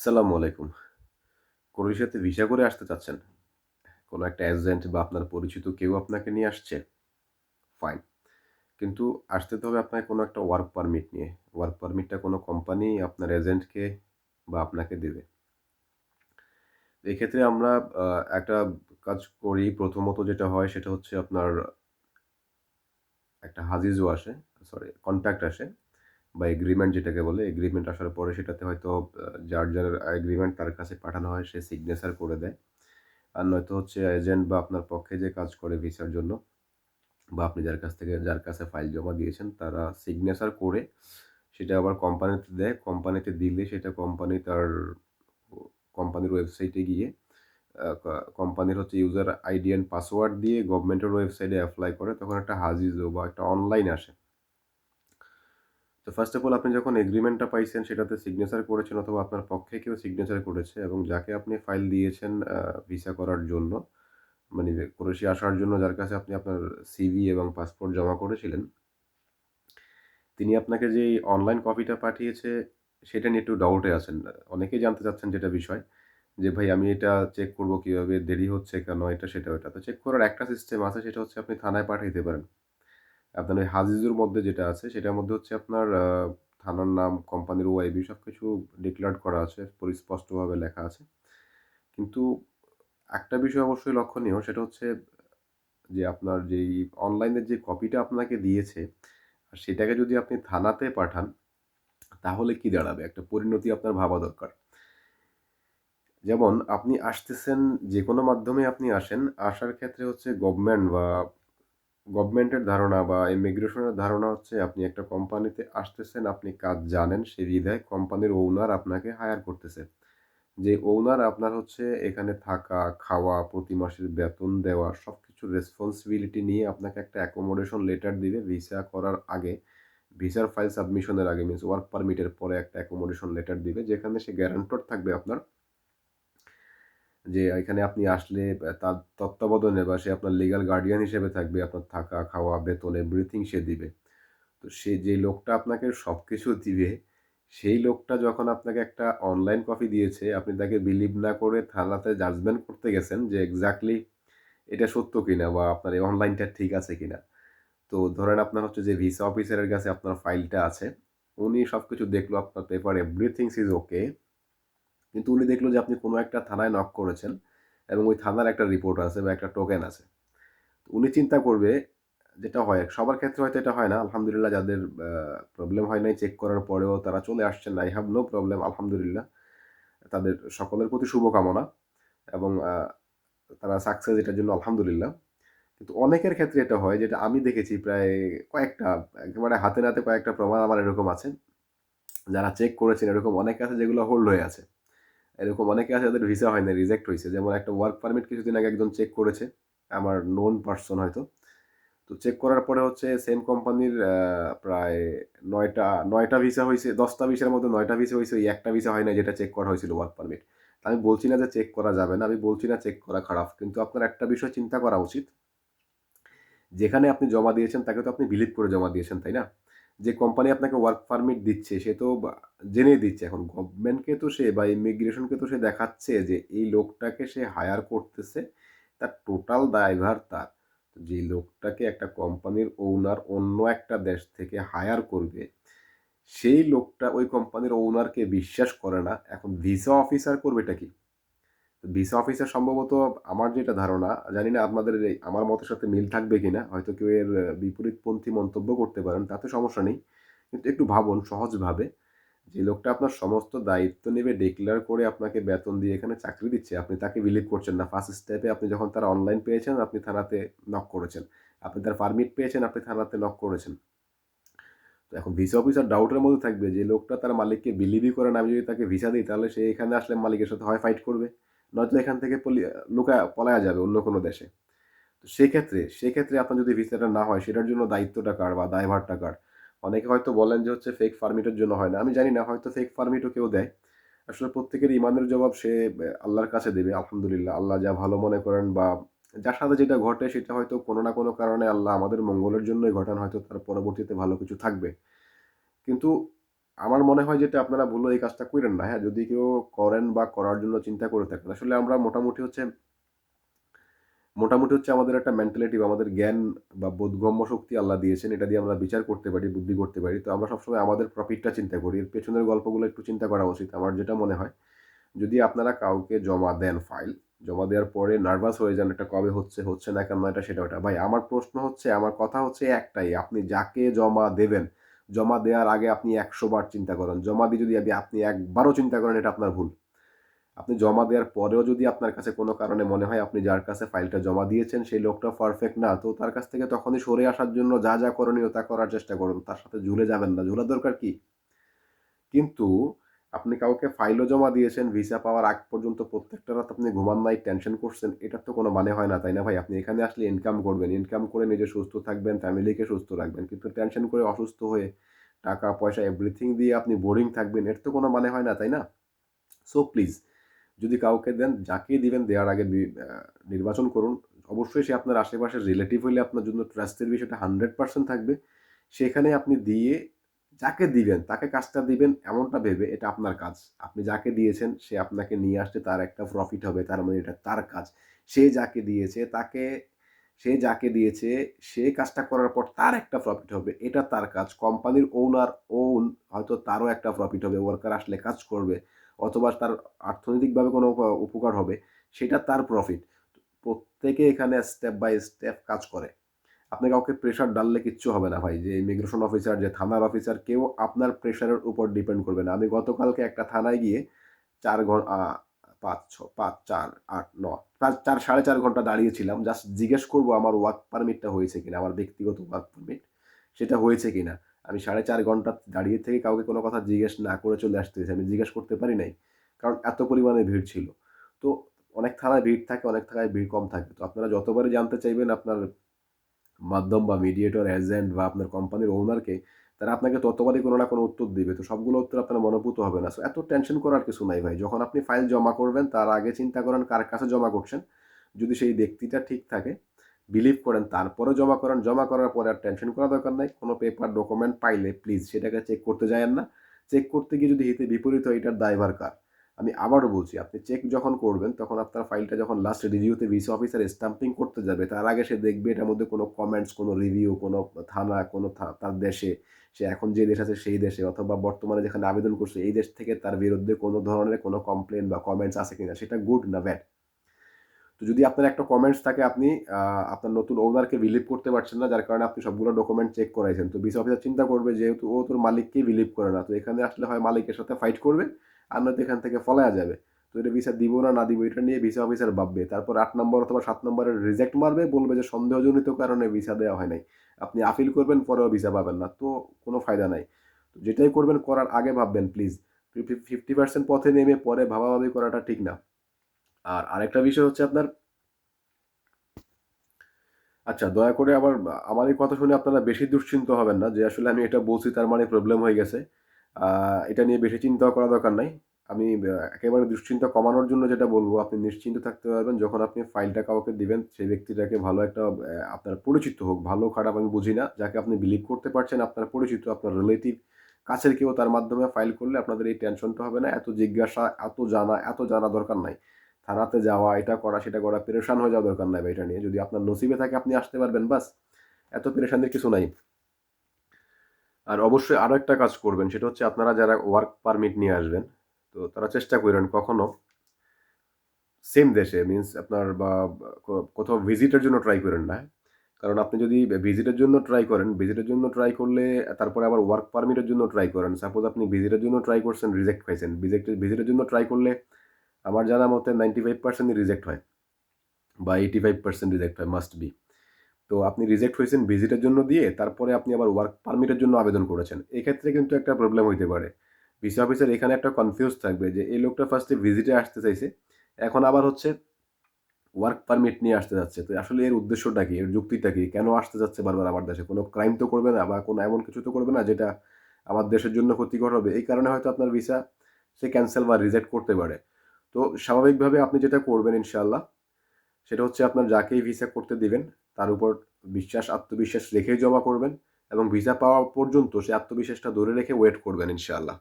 আসসালামু আলাইকুম। ক্রোয়েশিয়াতে ভিসা করে আসতে চাচ্ছেন? কোনো একটা এজেন্ট বা আপনার পরিচিত কেউ আপনাকে নিয়ে আসছে? ফাইন। কিন্তু আসতে তো হবে আপনাকে কোনো একটা ওয়ার্ক পারমিট নিয়ে। ওয়ার্ক পারমিটটা কোনো কোম্পানি আপনার এজেন্টকে বা আপনাকে দেবে। এক্ষেত্রে আমরা একটা কাজ করি। প্রথমত যেটা হয় সেটা হচ্ছে আপনার একটা হাজিজও আসে, সরি কন্ট্রাক্ট আসে বা এগ্রিমেন্ট যেটাকে বলে, এগ্রিমেন্ট আসার পরে সেটাতে হয়তো যার, যার এগ্রিমেন্ট তার কাছে পাঠানো হয়, সে সিগনেচার করে দেয়। আর নয়তো হচ্ছে এজেন্ট বা আপনার পক্ষে যে কাজ করে ভিসার জন্য বা আপনি যার কাছ থেকে যার কাছে ফাইল জমা দিয়েছেন তারা সিগনেচার করে সেটা আবার কোম্পানিতে দেয়। কোম্পানিতে দিলে সেটা কোম্পানি তার কোম্পানির ওয়েবসাইটে গিয়ে কোম্পানির হচ্ছে ইউজার আইডি অ্যান্ড পাসওয়ার্ড দিয়ে গভর্নমেন্টের ওয়েবসাইটে অ্যাপ্লাই করে তখন একটা হাজিজো বা একটা অনলাইন আসে। তো ফার্স্ট অফ অল আপনি যখন এগ্রিমেন্টটা পাইছেন সেটাতে সিগনেচার করেছেন অথবা আপনার পক্ষে কেউ সিগনেচার করেছে এবং যাকে আপনি ফাইল দিয়েছেন ভিসা করার জন্য মানে ক্রোয়েশিয়া আসার জন্য যার কাছে আপনি আপনার সিভি এবং পাসপোর্ট জমা করেছিলেন তিনি আপনাকে যেই অনলাইন কপিটা পাঠিয়েছে সেটা নিয়ে একটু ডাউটে আছেন। অনেকেই জানতে চাচ্ছেন যেটা বিষয় যে, "ভাই আমি এটা চেক করব কীভাবে? দেরি হচ্ছে কেন?" এটা সেটা ওটা। তো চেক করার একটা সিস্টেম আছে সেটা হচ্ছে আপনি থানায় পাঠাইতে পারেন। আপনার ওই হাজিজুর মধ্যে যেটা আছে সেটার মধ্যে হচ্ছে আপনার থানার নাম, কোম্পানির ওয়াইবি সব কিছু ডিক্লেয়ার্ড করা আছে, পরিস্পষ্টভাবে লেখা আছে। কিন্তু একটা বিষয় অবশ্যই লক্ষণীয় সেটা হচ্ছে যে আপনার যেই অনলাইনের যে কপিটা আপনাকে দিয়েছে, আর সেটাকে যদি আপনি থানাতে পাঠান, তাহলে কি দাঁড়াবে? একটা পরিণতি আপনার ভাবা দরকার। যেমন আপনি আসতেছেন যে কোনো মাধ্যমে আপনি আসেন, আসার ক্ষেত্রে হচ্ছে গভর্নমেন্ট বা গভর্নমেন্টের ধারণা বা ইমিগ্রেশনের ধারণা হচ্ছে আপনি একটা কোম্পানিতে আসতেছেন, আপনি কাজ জানেন সে বিধায় কোম্পানির ওনার আপনাকে হায়ার করতেছে। যে ওনার আপনার হচ্ছে এখানে থাকা, খাওয়া, প্রতি মাসের বেতন দেওয়া সব কিছু রেসপন্সিবিলিটি নিয়ে আপনাকে একটা অ্যাকোমোডেশন লেটার দিবে ভিসা করার আগে। ভিসার ফাইল সাবমিশনের আগে মিনস ওয়ার্ক পারমিটের পরে একটা অ্যাকোমোডেশন লেটার দিবে যেখানে সে গ্যারান্টর থাকবে আপনার। যে এখানে আপনি আসলে তার তত্ত্বাবধানে বা সে আপনার লিগ্যাল গার্ডিয়ান হিসেবে থাকবে। আপনার থাকা, খাওয়া, বেতন এভরিথিং সে দিবে। তো সে যে লোকটা আপনাকে সব কিছু দিবে, সেই লোকটা যখন আপনাকে একটা অনলাইন কপি দিয়েছে, আপনি তাকে বিলিভ না করে থানাতে জাজমেন্ট করতে গেছেন যে এক্স্যাক্টলি এটা সত্য কিনা বা আপনার এই অনলাইনটা ঠিক আছে কিনা। তো ধরেন আপনার হচ্ছে যে ভিসা অফিসারের কাছে আপনার ফাইলটা আছে। উনি সব কিছু দেখল আপনার পেপার এভরিথিংস ইজ ওকে। কিন্তু উনি দেখল যে আপনি কোনো একটা থানায় নক করেছেন এবং ওই থানার একটা রিপোর্ট আছে বা একটা টোকেন আছে। উনি চিন্তা করবে যেটা হয়, সবার ক্ষেত্রে হয়তো এটা হয় না। আলহামদুলিল্লাহ যাদের প্রবলেম হয় নাই চেক করার পরেও তারা চলে আসছেন। আই হ্যাভ নো প্রবলেম আলহামদুলিল্লাহ। তাদের সকলের প্রতি শুভকামনা এবং তারা সাকসেস এটার জন্য আলহামদুলিল্লাহ। কিন্তু অনেকের ক্ষেত্রে এটা হয় যেটা আমি দেখেছি প্রায় কয়েকটা, একেবারে হাতে নাতে কয়েকটা প্রমাণ আমার এরকম আছে। যারা চেক করেছেন এরকম অনেক আছে যেগুলো হোল্ড হয়ে আছে। এরকম অনেকে আছে যাদের ভিসা হয় নাই, রিজেক্ট হয়েছে যেমন একটা ওয়ার্ক পারমিট কিছুদিন আগে একজন চেক করেছে। আমার নোন পার্সন হয়তো। তো চেক করার পরে হচ্ছে সেম কোম্পানির প্রায় নয়টা নয়টা ভিসা হইছে। ১০ টা ভিসার মধ্যে নয়টা ভিসা হয়েছে ওই একটা ভিসা হয় না যেটা চেক করা হয়েছিল ওয়ার্ক পারমিট। আমি বলছি না যে চেক করা যাবে না, আমি বলছি না চেক করা খারাপ। কিন্তু আপনার একটা বিষয় চিন্তা করা উচিত। যেখানে আপনি জমা দিয়েছেন তাকে তো আপনি বিলিভ করে জমা দিয়েছেন, তাই না? যে কোম্পানি আপনাকে ওয়ার্ক পারমিট দিচ্ছে সে তো বা জেনেই দিচ্ছে। এখন গভর্নমেন্টকে তো সে বা ইমিগ্রেশনকে তো সে দেখাচ্ছে যে এই লোকটাকে সে হায়ার করতেছে, তার টোটাল দায়ভার তার। যে লোকটাকে একটা কোম্পানির ওনার অন্য একটা দেশ থেকে হায়ার করবে, সেই লোকটা ওই কোম্পানির ওনারকে বিশ্বাস করে না। এখন ভিসা অফিসার করবেটা কি? ভিসা অফিসার সম্ভবত আমার যেটা ধারণা, জানি না আপনাদের আমার মতের সাথে মিল থাকবে কিনা। হয়তো কেউ এর বিপরীতপন্থী মন্তব্য করতে পারেন, তাতে সমস্যা নেই। কিন্তু একটু ভাবুন সহজভাবে, যে লোকটা আপনার সমস্ত দায়িত্ব নেবে ডিক্লেয়ার করে আপনাকে বেতন দিয়ে এখানে চাকরি দিচ্ছে, আপনি তাকে বিলিভ করছেন না। ফার্স্ট স্টেপে আপনি যখন তার অনলাইন পেয়েছেন, আপনি থানাতে নক করেছেন। আপনি তার পারমিট পেয়েছেন, আপনি থানাতে নক করেছেন। তো এখন ভিসা অফিসার ডাউটের মধ্যে থাকবে যে লোকটা তার মালিককে বিলিভই করে না, আমি যদি তাকে ভিসা দিই তাহলে সে এখানে আসলে মালিকের সাথে হয় ফাইট করবে, নয়তো এখান থেকে লুকায়া পলায়া যাবে অন্য কোনো দেশে। তো সেক্ষেত্রে, সেক্ষেত্রে আপনার যদি ভিসাটা না হয় সেটার জন্য দায়িত্বটা কার বা দায়ভারটা কার? অনেকে হয়তো বলেন যে হচ্ছে ফেক পারমিটের জন্য হয় না। আমি জানি না হয়তো ফেক পারমিটও কেউ দেয়। আসলে প্রত্যেকের ইমানের জবাব সে আল্লাহর কাছে দেবে আলহামদুলিল্লাহ। আল্লাহ যা ভালো মনে করেন বা যার সাথে যেটা ঘটে সেটা হয়তো কোনো না কোনো কারণে আল্লাহ আমাদের মঙ্গলের জন্যই ঘটান হয়তো তার পরবর্তীতে ভালো কিছু থাকবে। কিন্তু আমার মনে হয় যেটা আপনারা ভুলো এই কাজটা করেন না হ্যাঁ যদি কেউ করেন বা করার জন্য চিন্তা করে থাকেন, আসলে আমরা মোটামুটি হচ্ছে মোটামুটি হচ্ছে আমাদের একটা মেন্টালিটি বা আমাদের জ্ঞান বা বোধগম্য শক্তি আল্লাহ দিয়েছেন, এটা দিয়ে আমরা বিচার করতে পারি, বুদ্ধি করতে পারি। তো আমরা সবসময় আমাদের প্রফিটটা চিন্তা করি, এর পেছনের গল্পগুলো একটু চিন্তা করা উচিত, আমার যেটা মনে হয়। যদি আপনারা কাউকে জমা দেন ফাইল জমা দেওয়ার পরে নার্ভাস হয়ে যান, এটা কবে হচ্ছে হচ্ছে না কেন, এটা সেটা ওটা। ভাই, আমার প্রশ্ন হচ্ছে, আমার কথা হচ্ছে একটাই, আপনি যাকে জমা দেবেন জমা দেওয়ার আগে আপনি একশো বার চিন্তা করেন। জমা দিয়ে যদি আপনি একবারও চিন্তা করেন, এটা আপনার ভুল। আপনি জমা দেওয়ার পরেও যদি আপনার কাছে কোনো কারণে মনে হয় আপনি যার কাছে ফাইলটা জমা দিয়েছেন, সেই লোকটা পারফেক্ট না, তো তার কাছ থেকে তখনই সরে আসার জন্য যা যা করণীয় তা করার চেষ্টা করুন। তার সাথে ঝুলে যাবেন না। ঝুলার দরকার কি? কিন্তু আপনি কাউকে ফাইলও জমা দিয়েছেন ভিসা পাওয়ার আগ পর্যন্ত প্রত্যেকটা রাত আপনি ঘুমান নাই টেনশন করছেন এটার তো কোনো মানে হয় না, তাই না ভাই? আপনি এখানে আসলে ইনকাম করবেন ইনকাম করে নিজে সুস্থ থাকবেন ফ্যামিলিকে সুস্থ রাখবেন, কিন্তু টেনশন করে অসুস্থ হয়ে টাকা, পয়সা এভরিথিং দিয়ে আপনি বোরিং থাকবেন, এর তো কোনো মানে হয় না, তাই না? সো প্লিজ যদি কাউকে দেন, যাকেই দিবেন, দেওয়ার আগে নির্বাচন করুন। অবশ্যই সে আপনার আশেপাশের রিলেটিভ হলে আপনার জন্য ট্রাস্টের বিষয়টা হান্ড্রেড পার্সেন্ট থাকবে। সেখানে আপনি দিয়ে যাকে দিবেন, তাকে কাজটা দিবেন এমনটা ভেবে এটা আপনার কাজ। আপনি যাকে দিয়েছেন, সে আপনাকে নিয়ে আসছে, তার একটা প্রফিট হবে, তার মানে এটা তার কাজ। সে যাকে দিয়েছে, তাকে, সে যাকে দিয়েছে, সে কাজটা করার পর তার একটা প্রফিট হবে, এটা তার কাজ। কোম্পানির ওনার ওন হয়তো তারও একটা প্রফিট হবে ওয়ার্কার আসলে কাজ করবে, অথবা তার অর্থনৈতিকভাবে কোনো উপকার হবে, সেটা তার প্রফিট প্রত্যেকে এখানে স্টেপ বাই স্টেপ কাজ করে। আপনি কাউকে প্রেশার ডাললে কিচ্ছু হবে না ভাই। যে ইমিগ্রেশন অফিসার যে থানার অফিসার কেউ আপনার প্রেশারের উপর ডিপেন্ড করবে না। আমি গতকালকে একটা থানায় গিয়ে চার ঘণ্টা পাঁচ, ছ, পাঁচ, চার, আট ন পাঁচ, চার, সাড়ে চার ঘণ্টা দাঁড়িয়েছিলাম। জাস্ট জিজ্ঞেস করব আমার ওয়ার্ক পারমিটটা হয়েছে কিনা, আমার ব্যক্তিগত ওয়ার্ক পারমিট সেটা হয়েছে কিনা। আমি সাড়ে চার ঘণ্টা দাঁড়িয়ে থেকে কাউকে কোনো কথা জিজ্ঞেস না করে চলে আসতে আমি জিজ্ঞেস করতে পারি নাই, কারণ এত পরিমাণে ভিড় ছিল। তো অনেক থানায় ভিড় থাকে, অনেক থানায় ভিড় কম থাকে। তো আপনারা যতবারই জানতে চাইবেন আপনার মাধ্যম বা মিডিয়েটর এজেন্ট বা আপনার কোম্পানির ওনারকে তারা আপনাকে ততবারই কোনো না কোনো উত্তর দিবে। তো সবগুলো উত্তর আপনার মনোভূত হবে না। সো এত টেনশন করার কিছু নাই ভাই। যখন আপনি ফাইল জমা করবেন, তার আগে চিন্তা করেন কার কাছে জমা করছেন। যদি সেই ব্যক্তিটা ঠিক থাকে বিলিভ করেন তারপরে জমা করেন। জমা করার পরে আর টেনশন করার দরকার নাই। কোনো পেপার ডকুমেন্ট পাইলে প্লিজ সেটাকে চেক করতে যায়েন না। চেক করতে গিয়ে যদি হিতে বিপরীত হয়, এটার দায়ভার কার? আমি আবারও বলছি, আপনি চেক যখন করবেন, তখন আপনার ফাইলটা যখন লাস্ট রিভিউতে ভিসা অফিসার স্টাম্পিং করতে যাবে, তার আগে সে দেখবে এটার মধ্যে কোনো কমেন্টস কোনো রিভিউ কোনো থানা, কোনো তার দেশে, সে এখন যে দেশ আছে সেই দেশে, অথবা বর্তমানে যেখানে আবেদন করছে, এই দেশ থেকে তার বিরুদ্ধে কোনো ধরনের কোনো কমপ্লেন বা কমেন্টস আছে কিনা, সেটা গুড না ব্যাড তো যদি আপনার একটা কমেন্টস থাকে, আপনি আপনার নতুন ওনারকে বিলিভ করতে পারছেন না, যার কারণে আপনি সবগুলো ডকুমেন্ট চেক করাইছেন, তো ভিসা অফিসার চিন্তা করবে যেহেতু ও তোর মালিককেই বিলিভ করে না, তো এখানে আসলে হয় মালিকের সাথে ফাইট করবে আর নয়তো এখান থেকে ফলায়া যাবে। তো এটা ভিসা দিব না না দিব, এটা নিয়ে ভিসা অফিসার ভাববে। তারপর আট নম্বর অথবা সাত নম্বরের রিজেক্ট মারবে, বলবে যে সন্দেহজনিত কারণে ভিসা দেওয়া হয় নাই। আপনি আপিল করবেন, পরেও ভিসা পাবেন না। তো কোনো ফায়দা নাই। তো যেটাই করবেন, করার আগে ভাববেন প্লিজ ফিফটি পার্সেন্ট পথে নেমে পরে ভাবাভাবি করাটা ঠিক না। আর আরেকটা বিষয় হচ্ছে আপনার আচ্ছা দয়া করে আবার, আমার এই কথা শুনে আপনারা বেশি দুশ্চিন্ত হবেন না যে আসলে আমি এটা বলছি, তার মানে প্রবলেম হয়ে গেছে। এটা নিয়ে বেশি চিন্তা করা দরকার নাই। আমি একেবারে দুশ্চিন্তা কমানোর জন্য যেটা বলব, আপনি নিশ্চিন্ত থাকতে পারবেন যখন আপনি ফাইলটা কাউকে দিবেন, সেই ব্যক্তিটাকে ভালো একটা আপনার পরিচিত হোক, ভালো খারাপ আমি বুঝি না, যাকে আপনি বিলিভ করতে পারছেন, আপনার পরিচিত, আপনার রিলেটিভ কাছের কেউ তার মাধ্যমে ফাইল করলে আপনাদের এই টেনশনটা হবে না, এত জিজ্ঞাসা, এত জানা এত জানা দরকার নাই। থানাতে যাওয়া, এটা করা, সেটা করা, পেরেশান হয়ে যাওয়া দরকার নাই এটা নিয়ে। যদি আপনার নসিবে থাকে আপনি আসতে পারবেন, বাস। এত পেরেশানের কিছু নাই। আর অবশ্যই আরও একটা কাজ করবেন, সেটা হচ্ছে আপনারা যারা ওয়ার্ক পারমিট নিয়ে আসবেন, তো তারা চেষ্টা করবেন কখনো সেম দেশে মিনস আপনার বা কোথাও ভিজিটের জন্য ট্রাই করেন না। কারণ আপনি যদি ভিজিটের জন্য ট্রাই করেন ভিজিটের জন্য ট্রাই করলে তারপরে আবার ওয়ার্ক পারমিটের জন্য ট্রাই করেন। সাপোজ আপনি ভিজিটের জন্য ট্রাই করছেন রিজেক্ট পাইছেন ভিজিট ভিজিটের জন্য ট্রাই করলে আমার জানা মতে নাইনটি ফাইভ পার্সেন্টই রিজেক্ট হয় বা এইটি ফাইভ পার্সেন্ট রিজেক্ট হয় মাস্ট বি তো আপনি রিজেক্ট হয়েছেন ভিজিটের জন্য দিয়ে, তারপরে আপনি আবার ওয়ার্ক পারমিটের জন্য আবেদন করেছেন। এক্ষেত্রে কিন্তু একটা প্রবলেম হইতে পারে। ভিসা অফিসার এখানে একটা কনফিউজ থাকবে যে, এই লোকটা ফার্স্টে ভিজিটে আসতে চাইছে, এখন আবার হচ্ছে ওয়ার্ক পারমিট নিয়ে আসতে যাচ্ছে। তো আসলে এর উদ্দেশ্যটা কি? এর যুক্তিটা কি? কেন আসতে যাচ্ছে বারবার আমার দেশে? কোনো ক্রাইম তো করবে না বা কোনো এমন কিছু তো করবে না যেটা আমার দেশের জন্য ক্ষতিকর হবে। এই কারণে হয়তো আপনার ভিসা সে ক্যান্সেল বা রিজেক্ট করতে পারে। তো স্বাভাবিকভাবে আপনি যেটা করবেন ইনশাল্লাহ সেটা হচ্ছে আপনার যাকেই ভিসা করতে দিবেন তার উপর বিশ্বাস, আত্মবিশ্বাস রেখে জমা করবেন এবং ভিসা পাওয়া পর্যন্ত সে আত্মবিশ্বাসটা ধরে রেখে ওয়েট করবেন ইনশাআল্লাহ।